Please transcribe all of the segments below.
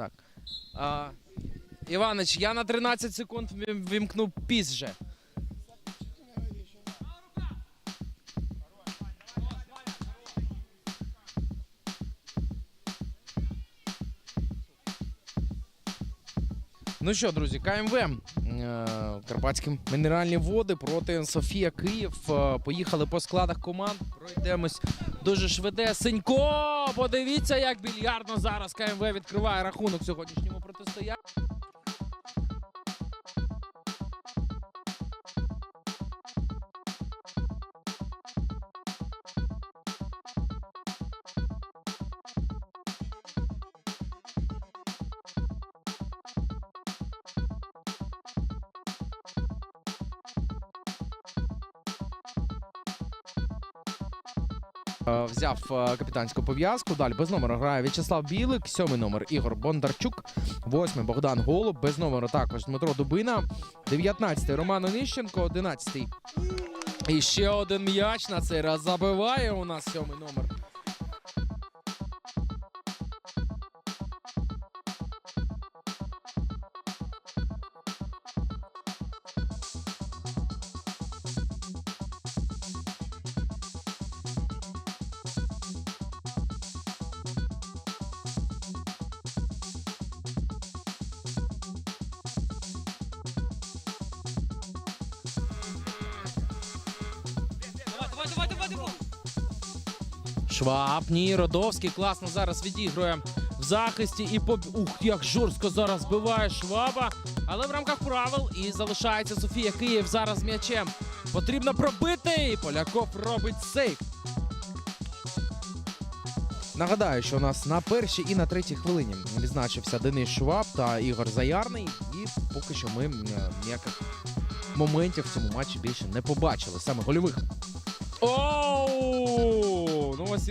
Так. А, Іванич, я на 13 секунд вім- вімкну піс. Ну що, друзі, КМВ е, Карпатські мінеральні води проти Софія Київ. Е, Поїхали по складах команд. Пройдемось дуже швидесенько. Подивіться, як більярдно зараз КМВ відкриває рахунок сьогоднішньому протистоянні. Взяв е, капітанську пов'язку. Далі без номера грає В'ячеслав Білик, сьомий номер Ігор Бондарчук, восьмий Богдан Голуб, без номера також Дмитро Дубина, дев'ятнадцятий Роман Онищенко, одинадцятий. І ще один м'яч на цей раз забиває у нас сьомий номер. Шваб, ні, Родовський класно зараз відігрує в захисті і по ух, як жорстко зараз збиває Шваба. Але в рамках правил і залишається Софія Київ зараз м'ячем. Потрібно пробити. І Поляков робить сейф. Нагадаю, що у нас на першій і на третій хвилині відзначився Денис Шваб та Ігор Заярний. І поки що ми ніяких моментів в цьому матчі більше не побачили, саме гольових. Оу! Ну ось.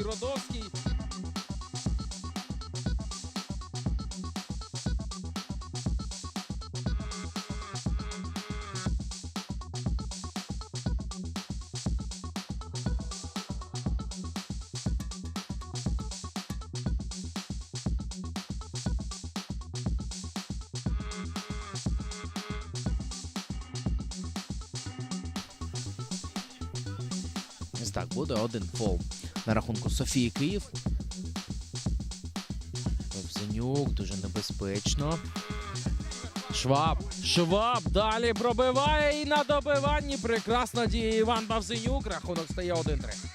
Так буде один фол на рахунку Софії Київ. Вовзенюк дуже небезпечно. Шваб. Шваб далі пробиває і на добиванні Прекрасна діє Іван Бавзенюк. Рахунок стає 1-3.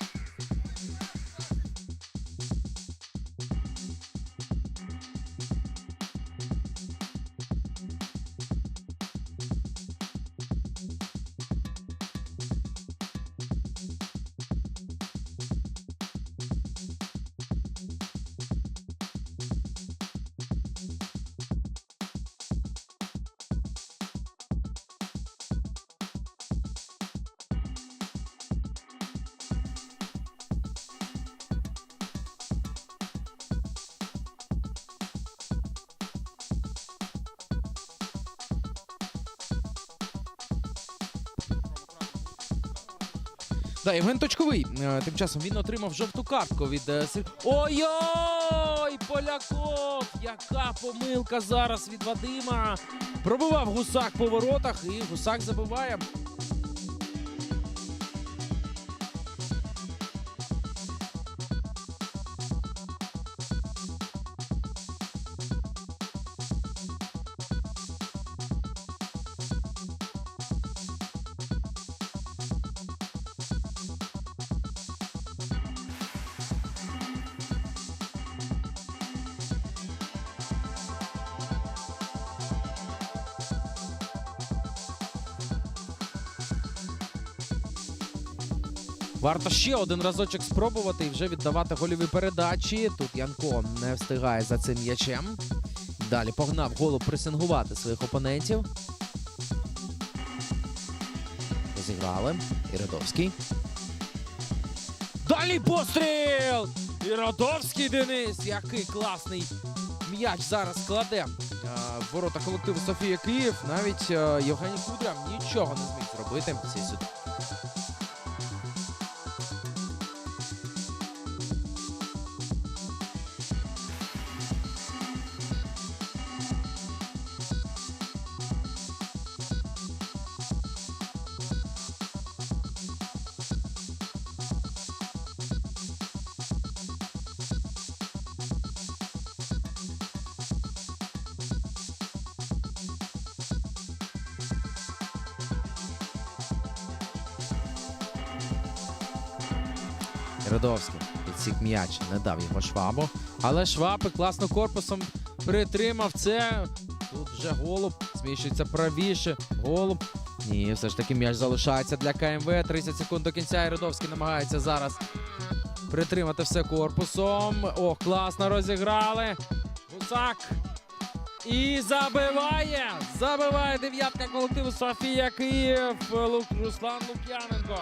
Да, Євген Точковий. Е, Тим часом він отримав жовту картку від е, Ой-ой! Поляков! Яка помилка зараз від Вадима. Пробивав гусак по воротах і гусак забиває. Варто ще один разочок спробувати і вже віддавати гольові передачі. Тут Янко не встигає за цим м'ячем. Далі погнав голуб пресингувати своїх опонентів. Розіграли. Іродовський. Далі постріл! Іродовський Денис! Який класний м'яч зараз кладе е, ворота колективу Софія Київ. Навіть е, Євгеній Кудря нічого не зміг зробити в цій Радовський підсік м'яч, не дав його швабу. Але шваби класно корпусом притримав це. Тут вже голуб зміщується правіше. Голуб. Ні, все ж таки м'яч залишається для КМВ. 30 секунд до кінця. І Радовський намагається зараз притримати все корпусом. Ох, класно розіграли. Гусак. І забиває! Забиває дев'ятка колективу Софія Київ. Руслан Лук'яненко.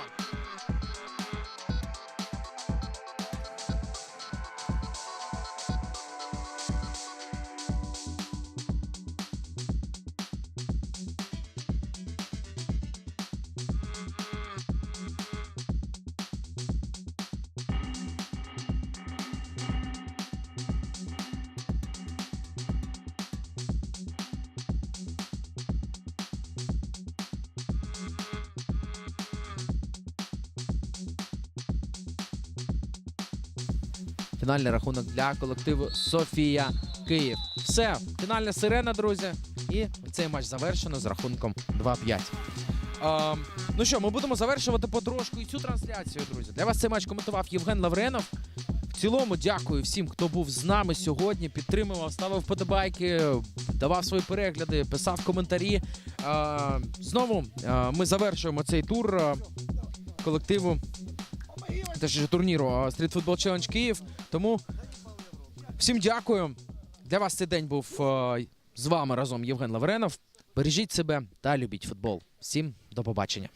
Фінальний рахунок для колективу Софія Київ. Все, фінальна сирена, друзі. І цей матч завершено з рахунком 2-5. Ем, ну що, ми будемо завершувати потрошку і цю трансляцію, друзі. Для вас цей матч коментував Євген Лавренов. В цілому, дякую всім, хто був з нами сьогодні, підтримував, ставив вподобайки, давав свої перегляди, писав коментарі. Е, знову е, ми завершуємо цей тур е, колективу теж турніру Street Football Challenge Київ. Тому всім дякую. Для вас цей день був з вами разом Євген Лавренов. Бережіть себе та любіть футбол. Всім до побачення.